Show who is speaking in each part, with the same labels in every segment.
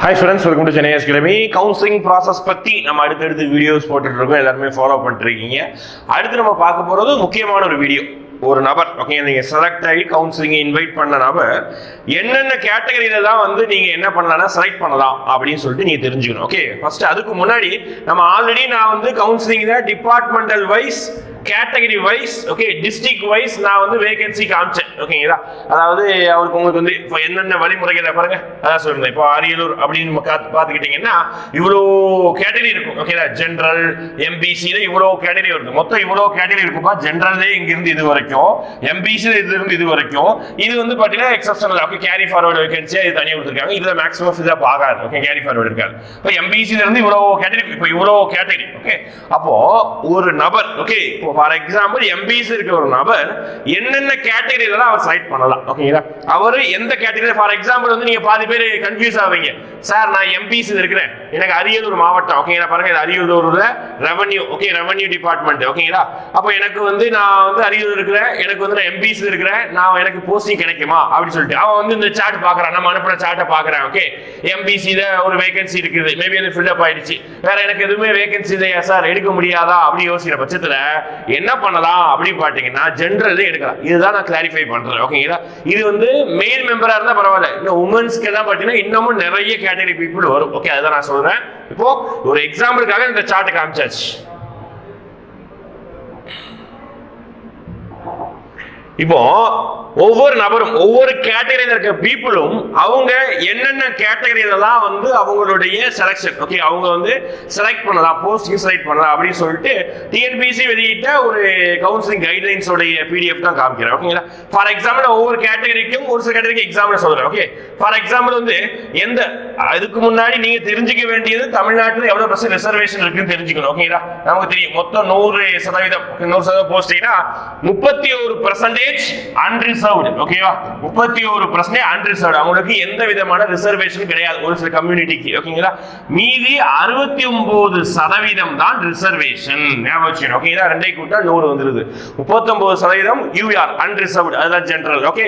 Speaker 1: Hi students welcome to Chennai கிழமை counselling process பற்றி நம்ம அடுத்தடுத்து வீடியோஸ் போட்டுட்டு இருக்கோம் எல்லாருமே ஃபாலோ பண்ணிட்டுருக்கீங்க. அடுத்து நம்ம பார்க்க போகிறது முக்கியமான ஒரு வீடியோ ஒரு நபர் ஓகே நீங்கள் செலக்ட் ஆகி கவுன்சிலிங் இன்வைட் பண்ண நபர் என்னென்ன கேட்டகரியில தான் வந்து நீங்கள் என்ன பண்ணலாம்னா செலக்ட் பண்ணலாம் அப்படின்னு சொல்லிட்டு நீங்கள் தெரிஞ்சுக்கணும் ஓகே ஃபர்ஸ்ட் அதுக்கு முன்னாடி நம்ம ஆல்ரெடி நான் வந்து கவுன்சிலிங்கில் departmental wise category wise okay district wise நான் வந்து வேகன்சி காமிச்சேன். ஓகேங்களா அதாவது அவருக்கு உங்களுக்கு வந்து இப்போ என்னென்ன வழிமுறைகளை பாருங்க. அதான் சொல்லுங்க இப்போ அரியலூர் அப்படின்னு நம்ம பார்த்துக்கிட்டிங்கன்னா இவ்வளோ கேட்டகரி இருக்கும். ஓகேங்களா ஜென்ரல் எம்பிசியில் இவ்வளோ கேட்டகரி இருக்கும் மொத்தம் இவ்வளோ கேட்டகரி இருக்குப்பா ஜென்ரல்லே இங்கிருந்து இது வரைக்கும் எம்பிசியில் இதுலேருந்து இது வரைக்கும் இது வந்து பார்த்தீங்கன்னா எக்ஸப்ஷனல் ஓகே கேரி ஃபார்வர்டு வேகன்சியாக இது தனியாக கொடுத்துருக்காங்க. இதில் மேக்ஸிமம் ஃபில்லாக ஆகாது. ஓகே கேரி ஃபார்வர்டு இருக்காது. இப்போ எம்பிசியில் இருந்து இவ்வளோ கேட்டகரி இப்போ இவ்வளோ கேட்டகரி ஓகே அப்போது ஒரு நபர் ஓகே இப்போ ஃபார் எக்ஸாம்பிள் எம்பிசி இருக்கிற ஒரு நபர் என்னென்ன கேட்டகரியில அவர் செலக்ட் பண்ணலாம். ஓகேங்களா அவர் எந்த கேட்டகரி ஃபார் எக்ஸாம்பிள் வந்து நீங்க பாதி பேர் கன்ஃபியூஸ் ஆவீங்க. சார் நான் எம்பிசி இருக்கிறேன். எனக்கு அரியலூர் மாவட்டம். ஓகேங்களா பாருங்க இது அரியலூர்ல ரெவன்யூ ஓகே ரெவன்யூ டிபார்ட்மெண்ட் ஓகேங்களா அப்போ எனக்கு வந்து நான் வந்து அரியலூர் இருக்கிறேன். எனக்கு வந்து நான் எம்பிசி இருக்கிறேன். நான் எனக்கு போஸ்டிங் கிடைக்குமா? அப்படின்னு சொல்லிட்டு. அவன் வந்து இந்த சார்ட் பாக்குறான் நம்ம அனுப்புன சார்ட்டை பாக்குறேன் ஓகே எம்பிசியில ஒரு வேகன்சி இருக்குது. மேபி அது ஃபில்அப் ஆயிடுச்சு. வேற எனக்கு எதுவுமே வேகன்சி இல்லையா சார் எடுக்க முடியாதா? அப்படின்னு யோசிக்கிற பட்சத்துல என்ன பண்ணலாம் அப்படின்னு பார்த்தீங்கன்னா ஜென்ரல் எடுக்கலாம். இதுதான் நான் கிளாரிஃபை பண்றேன் ஓகேங்களா இது வந்து மெயின் மெம்பரா இருந்தா பரவாயில்ல. இன்னும் உமன்ஸ்க்கு தான் பார்த்தீங்கன்னா இன்னமும் நிறைய கேட்டகரி பீப்புள் வரும் ஓகே அதுதான் நான் சொல்றேன். இப்போ ஒரு எக்ஸாம்பிளுக்காக இந்த சார்ட் காமிச்சாச்சு. இப்போ ஒவ்வொரு நபரும் ஒவ்வொரு கேட்டகரியில் இருக்க பீப்புளும் அவங்க என்னென்ன கேட்டகரியிலலாம் வந்து அவங்களுடைய செலெக்ஷன் ஓகே அவங்க வந்து செலக்ட் பண்ணலாம் போஸ்டிங் செலக்ட் பண்ணலாம் அப்படின்னு சொல்லிட்டு டிஎன்பிசி வெளியிட்ட ஒரு கவுன்சிலிங் கைட்லைன்ஸோடைய பிடிஎஃப் தான் காமிக்கிறேன் ஓகேங்களா ஃபார் எக்ஸாம்பிள் ஒவ்வொரு கேட்டகரிக்கும் ஒரு சில கேட்டகரிக்கு எக்ஸாம்பிள் சொல்றேன். ஓகே ஃபார் எக்ஸாம்பிள் வந்து எந்த அதுக்கு முன்னாடி நீங்க தெரிஞ்சுக்க வேண்டியது தமிழ்நாட்டில் எவ்வளவு பர்சன்ட் ரிசர்வேஷன் இருக்குன்னு தெரிஞ்சுக்கணும். ஓகேங்களா நமக்கு தெரியும். மொத்தம் நூறு சதவீதம் நூறு சதவீதம் போஸ்டிங்னா முப்பத்தி ஒரு பர்சன்டேஜ் அன்ரிசர்வ்டு ஓகேவா முப்பத்தி ஒரு பர்சன்டேஜ் அன்ரிசர்வ்டு அவங்களுக்கு எந்த விதமான ரிசர்வ் ரிசர்வேஷன் கிடையாது. ஒரு சில கம்யூனிட்டிக்கு ஓகேங்களா மீதி அறுபத்தி ஒன்பது சதவீதம் தான் ரிசர்வேஷன் ஞாபகம் ஓகேங்களா ரெண்டை கூட்டா நூறு வந்துருது. முப்பத்தொன்பது சதவீதம் யூஆர் அன்ரிசர்வ்டு அதுதான் ஜென்ரல் ஓகே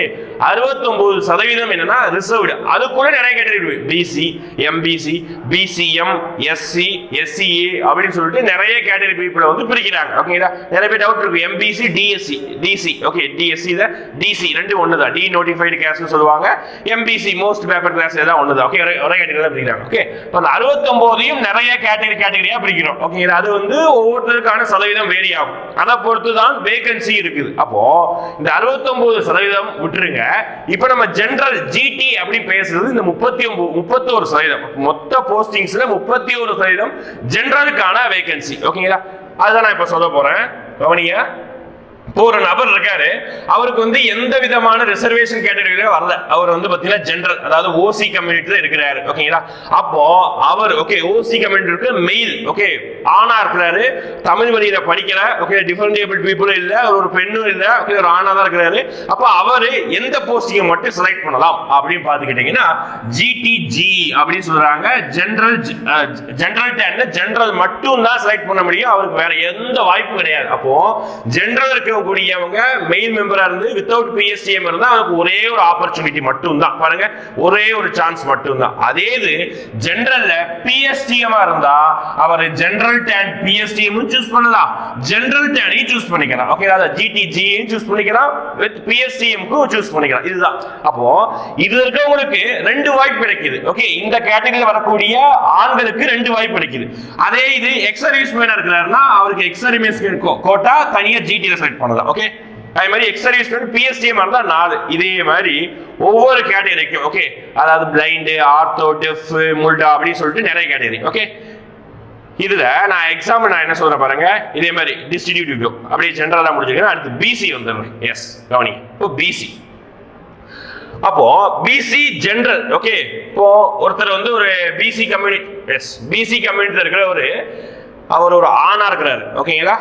Speaker 1: அறுபத்தொன்பது சதவீதம் என்னன்னா ரிசர்வ்டு அதுக்குள்ள நிறைய category BC MBC BCM SC SCA அப்படின்னு சொல்லிட்டு நிறைய கேட்டகரி பீப்புளை வந்து பிரிக்கிறாங்க. ஓகேங்களா நிறைய பேர் டவுட் இருக்கு. MBC DSC DC okay DSC தான் டிசி ரெண்டு ஒன்று தான் டி நோட்டிஃபைடு கேஸ்னு சொல்லுவாங்க. எம்பிசி மோஸ்ட் பேப்பர் கிளாஸ் ஏதாவது ஒன்று தான் ஓகே ஒரே ஒரே கேட்டகரி தான் பிரிக்கிறாங்க. ஓகே இப்போ அந்த அறுபத்தொம்போதையும் நிறைய கேட்டகரி கேட்டகரியாக பிரிக்கிறோம். ஓகேங்களா அது வந்து ஒவ்வொருத்தருக்கான சதவீதம் வேரி ஆகும். அதை பொறுத்து தான் வேகன்சி இருக்குது. அப்போ இந்த அறுபத்தொம்போது சதவீதம் விட்டுருங்க. இப்போ நம்ம ஜென்ரல் ஜிடி அப்படின்னு பேசுறது இந்த முப்பத்தி ஒன்பது முப்பத்தோரு சதவீதம். மொத்த போஸ்டிங்ஸில் முப்பத்தி ஒரு சதவீதம் ஜென்ரலுக்கான வேகன்சி ஓகேங்களா அதுதான் நான் இப்போ சொல்ல போகிறேன் கவனிங்க. இப்போ ஒரு நபர் இருக்காரு அவருக்கு வந்து எந்த விதமான ரிசர்வேஷன் கேட்டகரியில வரல. அவர் வந்து பாத்தீங்கன்னா ஜென்ரல் அதாவது ஓசி கம்யூனிட்டில இருக்கிறாரு. ஓகேங்களா அப்போ அவர் ஓகே ஓசி கம்யூனிட்டி இருக்கு மெயில் ஓகே ஆணா இருக்கிறாரு தமிழ் வழியில படிக்கல ஓகே டிஃபரன்டேபிள் பீப்புளும் இல்ல அவர் ஒரு பெண்ணும் இல்ல ஓகே ஒரு ஆணா தான் இருக்கிறாரு. அப்போ அவரு எந்த போஸ்டிங்கை மட்டும் செலக்ட் பண்ணலாம் அப்படின்னு பாத்துக்கிட்டீங்கன்னா ஜிடிஜி அப்படின்னு சொல்றாங்க. ஜென்ரல் ஜென்ரல் டேன்ல ஜென்ரல் மட்டும் தான் செலக்ட் பண்ண முடியும். அவருக்கு வேற எந்த வாய்ப்பும் கிடையாது. அப்போ ஜெனரல் கூடியவங்க மெயின் மெம்பரா இருந்து வித்தவுட் பிஎஸ்டிஎம் இருந்தா அவனுக்கு ஒரே ஒரு ஆப்பர்ச்சுனிட்டி மட்டும் தான் பாருங்க ஒரே ஒரு சான்ஸ் மட்டும் தான் அதே இது ஜென்ரல்ல பிஎஸ்டிஎம் இருந்தா அவர் ஜென்ரல் டேன் பிஎஸ்டிஎம் சூஸ் பண்ணலாம். ஜென்ரல் டேனையும் சூஸ் பண்ணிக்கலாம். ஓகே அதாவது ஜிடிஜியும் சூஸ் பண்ணிக்கலாம். வித் பிஎஸ்டிஎம்க்கும் சூஸ் பண்ணிக்கலாம். இதுதான். அப்போ இது இருக்கவங்களுக்கு ரெண்டு வாய்ப்பு கிடைக்குது. ஓகே இந்த கேட்டகரியில் வரக்கூடிய ஆண்களுக்கு ரெண்டு வாய்ப்பு கிடைக்குது. அதே இது எக்ஸ் சர்வீஸ் மேனா இருக்கிறாருன்னா அவருக்கு எக்ஸ் சர்வீஸ் கோட்டா தனியா ஜிடில செலக்ட் பண்ணலாம். ஓகே அதே மாதிரி எக்ஸ் சர்வீஸ் பிஎஸ்டிஎம் தான் நாலு. இதே மாதிரி ஒவ்வொரு கேட்டகரிக்கும் ஓகே அதாவது பிளைண்டு ஆர்த்தோ டெஃப் முல்டா அப்படின்னு சொல்லிட்டு நிறைய கேட்டகரி ஓகே இதுல நான் எக்ஸாம்பிள் நான் என்ன சொல்றேன் பாருங்க? இதே மாதிரி டிஸ்ட்ரிபியூட்டிவ் வியூ அப்படியே ஜென்ரலா முடிஞ்சுக்கிறேன் அடுத்து பிசி வந்துடுறேன். எஸ் கவனி இப்போ பிசி அப்போ பிசி ஜென்ரல் ஓகே இப்போ ஒருத்தர் வந்து ஒரு பிசி கம்யூனிட்டி எஸ் பிசி கம்யூனிட்டியில் இருக்கிற ஒரு அவர் ஒரு ஆணா இருக்கிறாரு. ஓகேங்களா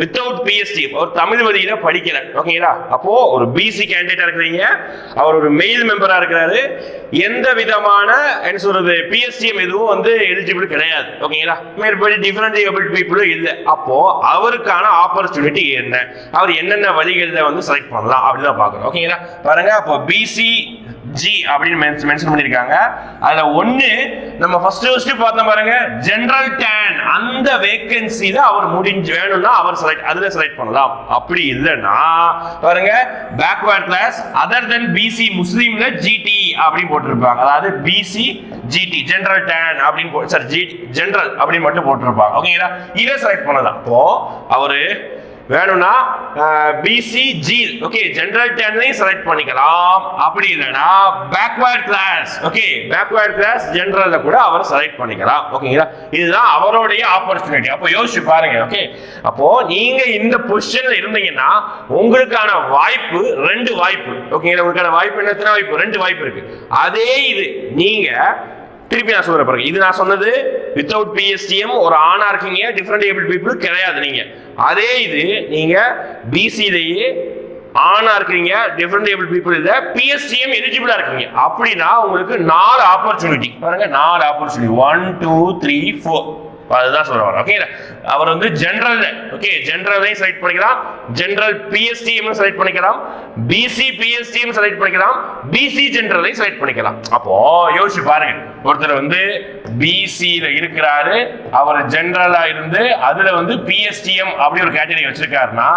Speaker 1: வித்தவுட் பிஎஸ்டி அவர் தமிழ் வழியில படிக்கல. ஓகேங்களா அப்போ ஒரு பிசி கேண்டிடேட்டா இருக்கிறீங்க. அவர் ஒரு மெயில் மெம்பரா இருக்கிறாரு. எந்த விதமான என்ன சொல்றது பிஎஸ்டிஎம் எதுவும் வந்து எலிஜிபிள் கிடையாது. ஓகேங்களா மேற்படி டிஃபரெண்ட் ஏபிள் பீப்புளும் இல்லை. அப்போ அவருக்கான ஆப்பர்ச்சுனிட்டி என்ன? அவர் என்னென்ன வழிகளில் வந்து செலக்ட் பண்ணலாம்? அப்படின்னு தான் பார்க்குறோம் ஓகேங்களா பாருங்க அப்போ பிசி ஜி அப்படின்னு மென்ஷன் பண்ணிருக்காங்க அதுல ஒண்ணு நம்ம ஃபர்ஸ்ட் ஃபர்ஸ்ட் பார்த்தோம் பாருங்க ஜெனரல் டேன் அந்த வேகன்சில அவர் முடிஞ்சு வேணும்னா அவர் செலக்ட் அதுல செலக்ட் பண்ணலாம். அப்படி இல்லைன்னா பாருங்க backward class other then BC முஸ்லீம்ல ஜிடி அப்படின்னு போட்டிருப்பாங்க. அதாவது பிசி ஜிடி ஜெனரல் டேன் அப்படின்னு சார் ஜிடி ஜெனரல் அப்படின்னு மட்டும் போட்டிருப்பாங்க. ஓகேங்களா இதை செலக்ட் பண்ணலாம். அப்போ அவரு வேணும்னா பிசி ஜீல் ஓகே ஜென்ரல் டேன்லையும் செலக்ட் பண்ணிக்கலாம். அப்படி இல்லைன்னா backward class okay backward class ஜென்ரலில் கூட அவர் செலக்ட் பண்ணிக்கலாம். ஓகேங்களா இதுதான் அவருடைய ஆப்பர்ச்சுனிட்டி அப்போ யோசிச்சு பாருங்க ஓகே அப்போ நீங்க இந்த பொசிஷன்ல இருந்தீங்கன்னா உங்களுக்கான வாய்ப்பு ரெண்டு வாய்ப்பு. ஓகேங்களா உங்களுக்கான வாய்ப்பு என்ன? எத்தனை வாய்ப்பு? ரெண்டு வாய்ப்பு இருக்கு. அதே இது. நீங்க திருப்பி நான் சொல்றேன் பாருங்க. இது நான் சொன்னது வித்தவுட் பிஎஸ்டிஎம் ஒரு ஆணா இருக்கீங்க டிஃப்ரெண்ட் ஏபிள் பீப்புள் கிடையாது நீங்க. அதே இது நீங்க பிசிலேயே ஆணா இருக்கீங்க டிஃப்ரெண்ட் ஏபிள் பீப்புள் இதை பிஎஸ்டிஎம் எலிஜிபிளா இருக்கீங்க. அப்படின்னா உங்களுக்கு நாலு ஆப்பர்ச்சுனிட்டி பாருங்க நாலு opportunity one two three four அதுதான் சொல்ல ஓகே அவர் வந்து ஜென்ரல் ஓகே ஜென்ரலையும் செலக்ட் பண்ணிக்கலாம். ஜென்ரல் பிஎஸ்டிஎம் செலக்ட் பண்ணிக்கலாம். பிசி பிஎஸ்டிஎம் செலக்ட் பண்ணிக்கலாம். பிசி ஜென்ரலையும் செலக்ட் பண்ணிக்கலாம். அப்போ யோசிச்சு பாருங்க. ஒருத்தர் வந்து பிசியில இருக்கிறாரு. அவர் ஜென்ரலா இருந்து அதுல வந்து பிஎஸ்டிஎம் அப்படி ஒரு கேட்டகரி வச்சிருக்காருன்னா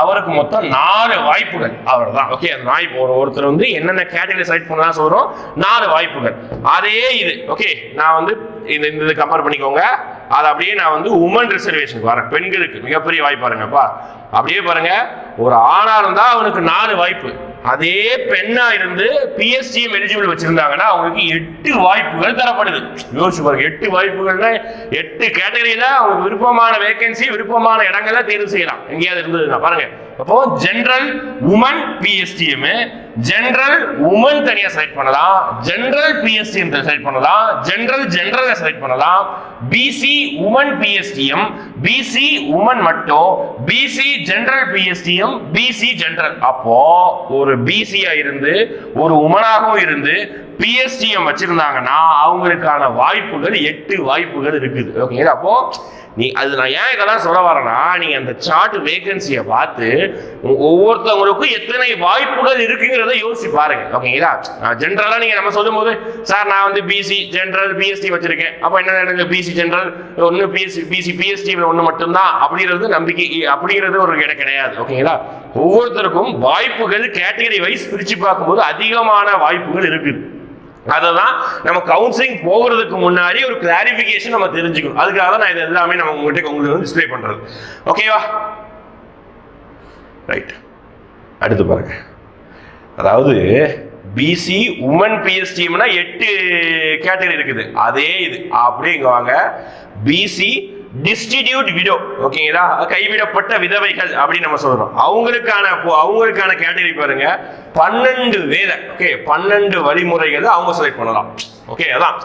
Speaker 1: அவருக்கு மொத்தம் நாலு வாய்ப்புகள். அவர் தான் ஓகே அந்த வாய்ப்பு ஒரு ஒருத்தர் வந்து என்னென்ன கேட்டகரி செலக்ட் பண்ணலாம் சொல்றோம்? நாலு வாய்ப்புகள். அதே இது. ஓகே நான் வந்து இந்த இந்த இது கம்பேர் பண்ணிக்கோங்க. அது அப்படியே நான் வந்து உமன் ரிசர்வேஷனுக்கு வரேன். பெண்களுக்கு. மிகப்பெரிய வாய்ப்பு பாருங்கப்பா அப்படியே பாருங்க ஒரு ஆணாக இருந்தால் அவனுக்கு நாலு வாய்ப்பு. அதே பெண்ணா இருந்து பிஎஸ்டிஎம் எலிஜிபிள் வச்சிருந்தாங்கன்னா அவங்களுக்கு எட்டு வாய்ப்புகள் தரப்படுது. யோசிச்சு பாருங்க எட்டு வாய்ப்புகள்னா எட்டு கேட்டகரியில அவங்களுக்கு விருப்பமான வேகன்சி விருப்பமான இடங்கள்ல தேர்வு செய்யலாம். எங்கேயாவது இருந்ததுன்னா பாருங்க. அப்போ general woman PSTM general woman தனியா செலக்ட் பண்ணலாம். ஜென்ரல் பிஎஸ்டி என்று செலக்ட் பண்ணலாம். ஜென்ரல் ஜென்ரலை செலக்ட் பண்ணலாம். BC woman PSTM BC woman மட்டும் பிசி ஜென்ரல் பிஎஸ்டியும் பிசி ஜென்ரல் அப்போ ஒரு பிசியா இருந்து ஒரு உமனாகவும் இருந்து பிஎஸ்டிஎம் வச்சிருந்தாங்கன்னா அவங்களுக்கான வாய்ப்புகள் எட்டு வாய்ப்புகள் இருக்குது. ஓகே அப்போ நீ அது நான் ஏன் இதெல்லாம் சொல்ல வரேன்னா நீங்கள் அந்த சார்ட் வேகன்சியை பார்த்து ஒவ்வொருத்தவங்களுக்கும் எத்தனை வாய்ப்புகள் இருக்குங்கிறத யோசிச்சு பாருங்க. ஓகேங்களா ஜென்ரலாக நீங்கள் நம்ம சொல்லும்போது சார் நான் வந்து பிசி ஜென்ரல் பிஎஸ்டி வச்சிருக்கேன். அப்போ என்ன எனக்கு பிசி ஜென்ரல் ஒன்று பிஎஸ்சி பிசி பிஎஸ்டி ஒன்று மட்டும்தான். அப்படிங்கிறது நம்பிக்கை அப்படிங்கிறது ஒரு இடம் கிடையாது. ஓகேங்களா ஒவ்வொருத்தருக்கும் வாய்ப்புகள் கேட்டகரி வைஸ் பிரித்து பார்க்கும்போது அதிகமான வாய்ப்புகள் இருக்குது. அதை தான் நம்ம கவுன்சிலிங் போகிறதுக்கு முன்னாடி ஒரு கிளாரிஃபிகேஷன் நம்ம தெரிஞ்சுக்கணும். அதுக்காக தான் நான் இது எல்லாமே நம்ம உங்கள்கிட்ட உங்களுக்கு வந்து டிஸ்பிளே பண்ணுறது ஓகேவா ரைட் அடுத்து பாருங்க. அதாவது பிசி உமன் பிஎஸ்டிஎம்னா எட்டு கேட்டகரி இருக்குது. அதே இது. அப்படியே வாங்க. பிசி டிஸ்டிடியூட் விடோ ஓகேங்களா? கைவிடப்பட்ட விதவைகள் அப்படின்னு நம்ம சொல்றோம் அவங்களுக்கான அவங்களுக்கான கேட்டகரி பாருங்க. பன்னெண்டு வேலை ஓகே? பன்னெண்டு வழிமுறைகள் அவங்க செலக்ட் பண்ணலாம். ஓகே அதான்.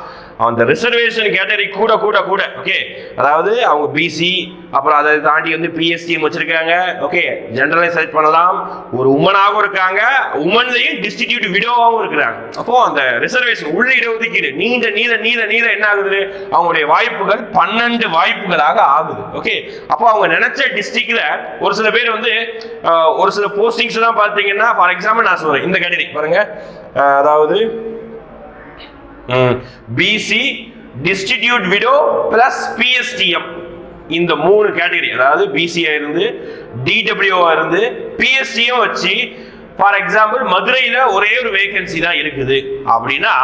Speaker 1: அந்த ரிசர்வேஷன் கேட்டகரி கூட கூட கூட ஓகே அதாவது அவங்க பிசி அப்புறம் அதை தாண்டி வந்து பிஎஸ்டிஎம் வச்சிருக்காங்க ஓகே ஜென்ரலை செலக்ட் பண்ணலாம். ஒரு உமனாகவும் இருக்காங்க உமன்லையும் டிஸ்டிடியூட் விடோவாகவும் இருக்கிறாங்க. அப்போ அந்த ரிசர்வேஷன் உள்ள இடஒதுக்கீடு நீண்ட நீள நீள நீள என்ன ஆகுது? அவங்களுடைய வாய்ப்புகள் பன்னெண்டு வாய்ப்புகளாக ஆகுது ஓகே அப்போ அவங்க நினைச்ச டிஸ்ட்ரிக்ட்ல ஒரு சில பேர் வந்து ஒரு சில போஸ்டிங்ஸ் தான் பார்த்தீங்கன்னா ஃபார் எக்ஸாம்பிள் நான் சொல்றேன் இந்த கேட்டகரி பாருங்க. அதாவது BC destitute widow plus PSTM இந்த மூணு கேட்டகரி அதாவது பிசியா இருந்து டிடபிள்யூவா இருந்து பிஎஸ்டியும் வச்சு ஃபார் எக்ஸாம்பிள் மதுரையில் ஒரே ஒரு வேகன்சி தான் இருக்குது. அப்படின்னா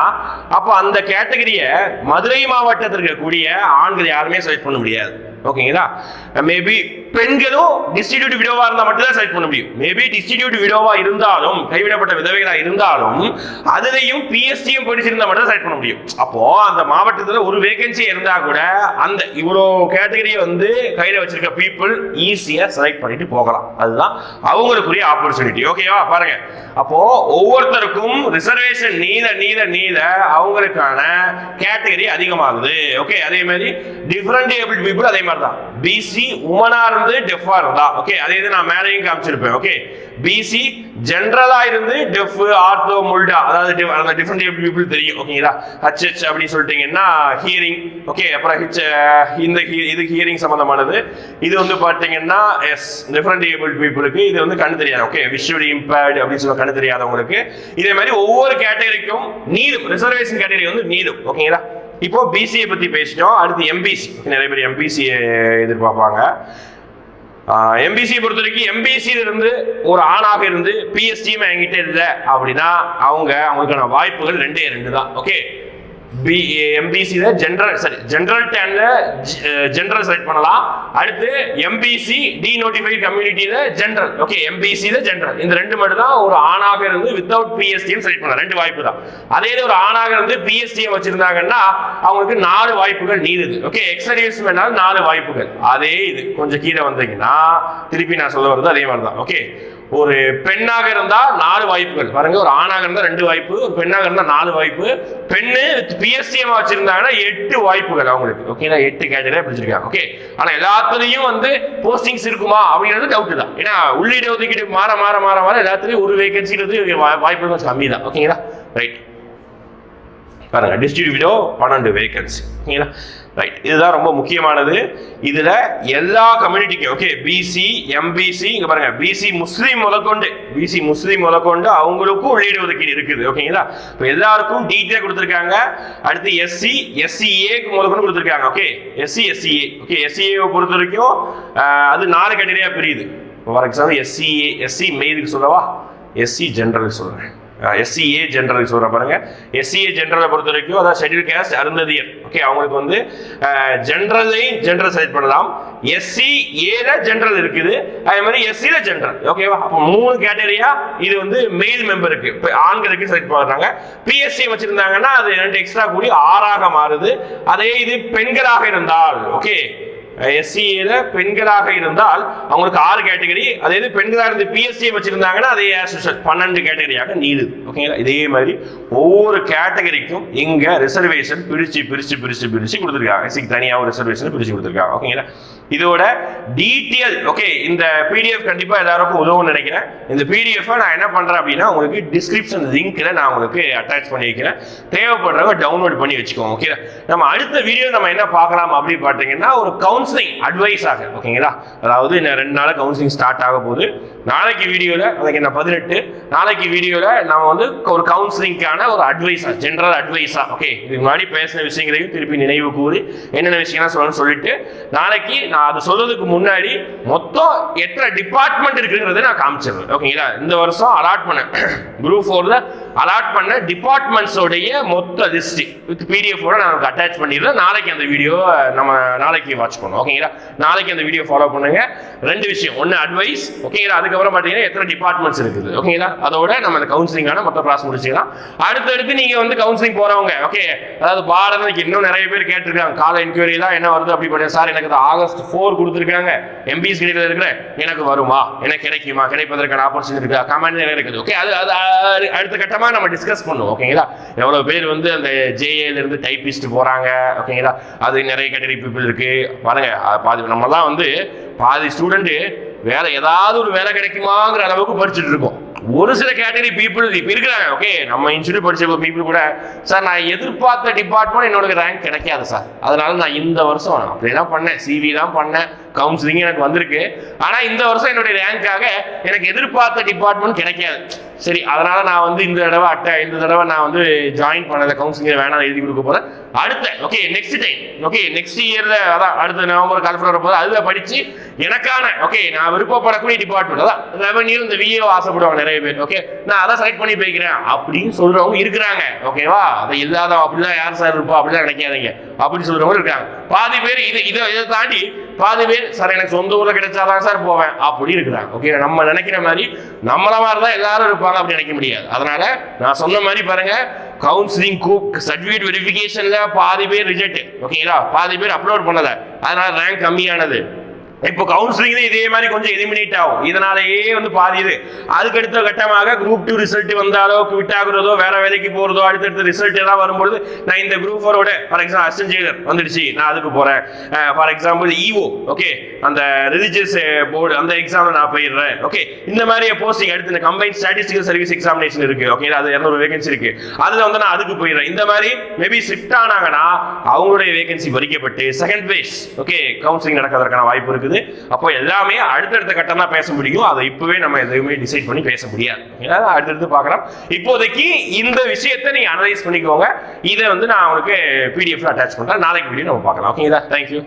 Speaker 1: அப்போ அந்த கேட்டகரியை மதுரை மாவட்டத்தில் இருக்கக்கூடிய ஆண்கள் யாருமே செலக்ட் பண்ண முடியாது. ஓகேங்களா? மேபி பெண்களும் டிஸ்டிடியூட் விடோவா இருந்தா மட்டும் தான் செலக்ட் பண்ண முடியும். மேபி டிஸ்ட்ரிபியூட் விடோவா இருந்தாலும் கைவிடப்பட்ட விதவைகளா இருந்தாலும் அதுலயும் பிஎஸ்டியும் படிச்சிருந்தா மட்டும் தான் செலக்ட் பண்ண முடியும். அப்போ அந்த மாவட்டத்துல ஒரு வேகன்சி இருந்தா கூட அந்த இவ்வளோ கேட்டகரியை வந்து கையில வச்சிருக்க பீப்புள் ஈஸியா செலக்ட் பண்ணிட்டு போகலாம். அதுதான் அவங்களுக்குரிய ஆப்பர்ச்சுனிட்டி ஓகேவா பாருங்க. அப்போ ஒவ்வொருத்தருக்கும் ரிசர்வேஷன் நீல நீல நீல அவங்களுக்கான கேட்டகரி அதிகமாகுது. ஓகே அதே மாதிரி டிஃபரெண்ட் ஏபிள் பீப்புள் அதே மாதிரி மாதிரி தான் பிசி உமனா இருந்து டெஃபா இருந்தா. ஓகே அதே இது நான் மேலேயும் காமிச்சிருப்பேன். ஓகே பிசி ஜென்ரலா இருந்து டெஃப் ஆர்த்தோ முல்டா அதாவது அந்த டிஃப்ரெண்ட் ஏபிள் பீப்புள் தெரியும். ஓகேங்களா ஹச்ஹெச் அப்படின்னு சொல்லிட்டீங்கன்னா ஹியரிங் ஓகே அப்புறம் ஹிச் இந்த இது ஹியரிங் சம்பந்தமானது. இது வந்து பாத்தீங்கன்னா எஸ் டிஃப்ரெண்ட் ஏபிள் பீப்புளுக்கு இது வந்து கண்ணு தெரியாது. ஓகே விஷுவலி இம்பேர்டு அப்படின்னு சொல்ல கண்ணு தெரியாதவங்களுக்கு. இதே மாதிரி ஒவ்வொரு கேட்டகரிக்கும் நீதும் ரிசர்வேஷன் கேட்டகரி வந்து நீதும் ஓகேங்களா இப்போ பிசிஏ பத்தி பேசிட்டோம். அடுத்து எம்பிசி நிறைய பேர் எம்பிசி எதிர்பார்ப்பாங்க. எம்பிசி பொறுத்த வரைக்கும் எம்பிசி இருந்து ஒரு ஆணாக இருந்து பிஎஸ்டியும் என்கிட்ட இல்லை அப்படின்னா அவங்க அவங்களுக்கான வாய்ப்புகள் ரெண்டே ரெண்டு தான். ஓகே பி எம்பிசியில் ஜென்ரல் சரி ஜென்ரல் டேனில் ஜென்ரல் செலக்ட் பண்ணலாம். அடுத்து எம்பிசி டி நோட்டிஃபைட் கம்யூனிட்டியில் ஜென்ரல் ஓகே எம்பிசியில் ஜென்ரல் இந்த ரெண்டு மட்டும் தான் ஒரு ஆணாக இருந்து வித்தவுட் பிஎஸ்டியும் செலக்ட் பண்ணலாம். ரெண்டு வாய்ப்பு தான். அதே இது ஒரு ஆணாக இருந்து பிஎஸ்டியை வச்சிருந்தாங்கன்னா அவங்களுக்கு நாலு வாய்ப்புகள் நீடுது. ஓகே எக்ஸர்வீஸ் வேணாலும் நாலு வாய்ப்புகள். அதே இது. கொஞ்சம் கீழே வந்தீங்கன்னா திருப்பி நான் சொல்ல வரது அதே மாதிரி தான் ஓகே ஒரு பெண்ணாக இருந்தா நாலு வாய்ப்புகள். பாருங்க ஒரு ஆணாக இருந்தா ரெண்டு வாய்ப்பு ஒரு பெண்ணாக இருந்தா நாலு வாய்ப்பு. பெண்ணு பிஎஸ்சிஎம் வச்சிருந்தாங்கன்னா எட்டு வாய்ப்புகள் அவங்களுக்கு. ஓகே எட்டு கேட்டகரியா பிடிச்சிருக்காங்க ஓகே ஆனா எல்லாத்துலயும் வந்து போஸ்டிங்ஸ் இருக்குமா அப்படிங்கிறது டவுட் தான். ஏன்னா உள்ளீடு ஒதுக்கீடு மாற மாற மாற மாற எல்லாத்துலயும் ஒரு வேகன்சிங்கிறது வாய்ப்பு கொஞ்சம் கம்மி தான் ஓகேங்களா ரைட் பாருங்க டிஸ்ட்ரிபியூட்டோ பன்னெண்டு வேகன்சி ஓகேங்களா ரைட் இதுதான் ரொம்ப முக்கியமானது. இதுல எல்லா கம்யூனிட்டிக்கும் ஓகே பிசி எம்பிசி இங்க பாருங்க பிசி முஸ்லீம் முதற்கொண்டு பிசி முஸ்லீம் முதற்கொண்டு அவங்களுக்கும் உள்ளீடு ஒதுக்கீடு இருக்குது ஓகேங்களா? இப்போ எல்லாருக்கும் டீட்டெயில் கொடுத்துருக்காங்க. அடுத்து எஸ்சி எஸ்சிஏக்கு முதற்கொண்டு கொடுத்துருக்காங்க okay SC SCA okay SCA பொறுத்த வரைக்கும் அது நாலு கேட்டகரியா பிரியுது. ஃபார் எக்ஸாம்பிள் எஸ்சிஏ எஸ்சி மெயிலுக்கு சொல்லவா? எஸ்சி ஜென்ரலுக்கு சொல்றேன். எஸ்சிஏ ஜென்ரல் சொல்கிற பாருங்க. எஸ்சிஏ ஜென்ரலை பொறுத்த வரைக்கும் அதாவது ஷெட்யூல் கேஸ்ட் அருந்ததியர். ஓகே அவங்களுக்கு வந்து ஜென்ரலையும் ஜென்ரல் செலக்ட் பண்ணலாம். எஸ்சி ஏல ஜென்ரல் இருக்குது. அதே மாதிரி எஸ்சியில் ஜென்ரல் ஓகேவா அப்போ மூணு கேட்டகரியா இது வந்து மெயில் மெம்பருக்கு இப்போ ஆண்களுக்கு செலக்ட் பண்ணுறாங்க பிஎஸ்சி வச்சிருந்தாங்கன்னா அது ரெண்டு எக்ஸ்ட்ரா கூடி ஆறாக மாறுது. அதே இது பெண்களாக இருந்தால். ஓகே எஸ்சியில பெண்களாக இருந்தால் அவங்களுக்கு ஆறு கேட்டகரி. அதே பெண்களாக இருந்து பிஎஸ்சி வச்சிருந்தாங்கன்னா அதே பன்னெண்டு கேட்டகரியாக நீடுது. ஓகேங்களா இதே மாதிரி ஒவ்வொரு கேட்டகரிக்கும் இங்க ரிசர்வேஷன் பிரிச்சு பிரிச்சு பிரிச்சு பிரிச்சு கொடுத்துருக்காங்க. எஸ்சிக்கு தனியாக ஒரு ரிசர்வேஷன் பிரிச்சு கொடுத்துருக்காங்க. ஓகேங்களா இதோட டீட்டெயில் ஓகே இந்த பிடிஎஃப் கண்டிப்பா எல்லாருக்கும் உதவும்னு நினைக்கிறேன். இந்த பிடிஎஃப் நான் என்ன பண்றேன் அப்படின்னா உங்களுக்கு டிஸ்கிரிப்ஷன் லிங்க்ல நான் உங்களுக்கு அட்டாச் பண்ணி வைக்கிறேன். தேவைப்படுறவங்க டவுன்லோட் பண்ணி வச்சுக்கோங்க. ஓகே நம்ம அடுத்த வீடியோ நம்ம என்ன பார்க்கலாம் அப்படின்னு பார்த்தீங்கன்னா ஒரு கவுன்சில் கவுன்சிலிங் அட்வைஸ் ஆக. ஓகேங்களா அதாவது இன்னும் ரெண்டு நாள் கவுன்சிலிங் ஸ்டார்ட் ஆக போகுது. நாளைக்கு வீடியோவில் அதுக்கு என்ன பதினெட்டு. நாளைக்கு வீடியோவில் நம்ம வந்து ஒரு கவுன்சிலிங்க்கான ஒரு அட்வைஸாக ஜென்ரல் அட்வைஸா ஓகே இதுக்கு முன்னாடி பேசின விஷயங்களையும் திருப்பி நினைவு கூறி. என்னென்ன விஷயம்லாம் சொல்லணும்னு சொல்லிட்டு நாளைக்கு நான் அதை சொல்றதுக்கு முன்னாடி மொத்தம் எத்தனை டிபார்ட்மெண்ட் இருக்குங்கிறத நான் காமிச்சிடுறேன். ஓகேங்களா இந்த வருஷம் அலாட் பண்ணேன் குரூப் ஃபோரில் அலாட் பண்ண டிபார்ட்மெண்ட்ஸோடைய மொத்த லிஸ்ட் வித் பிடிஎஃபோட நான் நான் அட்டாச் பண்ணிடுறேன். நாளைக்கு அந்த வீடியோ நம்ம நாளைக்கு வாட்ச் பண்ணுவோம். ஓகேங்களா நாளைக்கு அந்த வீடியோ ஃபாலோ பண்ணுங்க. ரெண்டு விஷயம். ஒன்று அட்வைஸ் ஓகேங்களா அதுக்கப்புறம் பார்த்தீங்கன்னா எத்தனை டிபார்ட்மெண்ட்ஸ் இருக்குது. ஓகேங்களா அதோட நம்ம அந்த கவுன்சிலிங்கான மொத்த கிளாஸ் முடிச்சுக்கலாம். அடுத்தடுத்து நீங்கள் வந்து கவுன்சிலிங் போகிறவங்க ஓகே அதாவது பாரதிக்கு இன்னும் நிறைய பேர் கேட்டிருக்காங்க. கால என்கொயரி தான் என்ன வருது அப்படி பண்ண சார் எனக்கு ஆகஸ்ட் ஃபோர் கொடுத்துருக்காங்க. எம்பிஸ் கிடையாது இருக்கிற எனக்கு வருமா? எனக்கு கிடைக்குமா? கிடைப்பதற்கான ஆப்பர்ச்சுனிட்டி இருக்கா? கமெண்ட் இருக்குது. ஓகே அது அது அடுத்த கட்டமாக கட்டமா நம்ம டிஸ்கஸ் பண்ணுவோம் ஓகேங்களா எவ்வளோ பேர் வந்து அந்த ஜேஏலேருந்து டைப்பிஸ்ட் போகிறாங்க ஓகேங்களா அது நிறைய கேட்டகரி பீப்புள் இருக்குது பாருங்க பாதி நம்ம தான் வந்து பாதி ஸ்டூடெண்ட்டு வேலை ஏதாவது ஒரு வேலை கிடைக்குமாங்கிற அளவுக்கு படிச்சுட்டு இருக்கோம். ஒரு சில கேட்டகரி பீப்புள் இப்போ இருக்கிறாங்க ஓகே நம்ம இன்ஸ்டியூட் படிச்ச பீப்புள் கூட சார் நான் எதிர்பார்த்த டிபார்ட்மெண்ட் என்னோட ரேங்க் கிடைக்காது சார் அதனால நான் இந்த வருஷம் அப்படிலாம் பண்ணேன் சிவி தான் பண்ணேன் கவுன்சிலிங் எனக்கு வந்திருக்கு. ஆனா இந்த வருஷம் என்னுடைய ரேங்க்காக எனக்கு எதிர்பார்த்த டிபார்ட்மெண்ட் கிடைக்காது. சரி அதனால நான் வந்து இந்த தடவை அட்டை இந்த தடவை நான் வந்து ஜாயின் பண்ணதை கவுன்சிலிங் வேணாம் எழுதி கொடுக்க போறேன். அடுத்த okay next time okay next இயர்ல அதான் அடுத்த நவம்பர் கால்ஃபர் வரப்போது அதுல படிச்சு எனக்கான ஓகே நான் விருப்பப்படக்கூடிய டிபார்ட்மெண்ட் அதான் ரெவன்யூ இந்த விஏ ஆசைப்படுவாங்க நிறைய பேர் ஓகே நான் அதான் செலக்ட் பண்ணி போய்க்கிறேன் அப்படின்னு சொல்றவங்க இருக்கிறாங்க ஓகேவா அதை இல்லாத அப்படிதான் யார் சார் இருப்போம் அப்படிதான் நினைக்காதீங்க. அப்படின்னு சொல்றவங்க இருக்காங்க. பாதி பேர் இதை இதை இதை தாண்டி பாதி பேர் சார் எனக்கு சொந்த ஊரில் கிடைச்சாதான் சார் போவேன். அப்படி இருக்கிறாங்க. ஓகே நம்ம நினைக்கிற மாதிரி நம்மள மாதிரி தான் எல்லாரும் இருப்பாங்க அப்படி நினைக்க முடியாது. அதனால நான் சொன்ன மாதிரி பாருங்க கவுன்சிலிங் கூப் சர்டிஃபிகேட் வெரிஃபிகேஷன்ல பாதி பேர் ரிஜெக்ட் ஓகேங்களா பாதி பேர் அப்லோட் பண்ணலை. அதனால ரேங்க் கம்மியானது. இப்போ கவுன்சிலிங் இதே மாதிரி கொஞ்சம் எலிமினேட் ஆகும். இதனாலேயே வந்து பாதி இது அதுக்கு அடுத்த கட்டமாக குரூப் டூ ரிசல்ட் வந்தாலோ குவிட் ஆகுறதோ வேற வேலைக்கு போறதோ அடுத்தடுத்த ரிசல்ட் எல்லாம் வரும்பொழுது நான் இந்த குரூப் ஃபோரோட ஃபார் எக்ஸாம்பிள் அசிஸ்டன்ட் வந்துடுச்சு நான் அதுக்கு போறேன். ஃபார் எக்ஸாம்பிள் ஈஓ ஓகே அந்த ரிலிஜியஸ் போர்டு அந்த எக்ஸாம்ல நான் போயிடுறேன் ஓகே இந்த மாதிரி போஸ்டிங் அடுத்து இந்த கம்பைன் ஸ்டாட்டிஸ்டிக்கல் சர்வீஸ் எக்ஸாமினேஷன் இருக்கு ஓகே அது இரநூறு வேகன்சி இருக்கு. அதுல வந்து நான் அதுக்கு போயிடுறேன். இந்த மாதிரி மேபி ஷிஃப்ட் ஆனாங்கன்னா அவங்களுடைய வேகன்சி பறிக்கப்பட்டு செகண்ட் பேஸ் ஓகே கவுன்சிலிங் நடக்கிறதுக்கான வாய்ப்பு இருக்குது. அப்போ எல்லாமே அடுத்தடுத்த கட்டம் தான் பேச முடியும். அதை இப்பவே நம்ம எதுவுமே டிசைட் பண்ணி பேச முடியாது. ஏன்னா அடுத்தடுத்து பார்க்கலாம். இப்போதைக்கு இந்த விஷயத்தை நீ அனலைஸ் பண்ணிக்கோங்க. இதை வந்து நான் உங்களுக்கு பிடிஎஃப்ல அட்டாச் பண்றேன். நாளைக்கு வீடியோ நம்ம பார்க்கலாம். ஓகேங்களா? தேங்க்யூ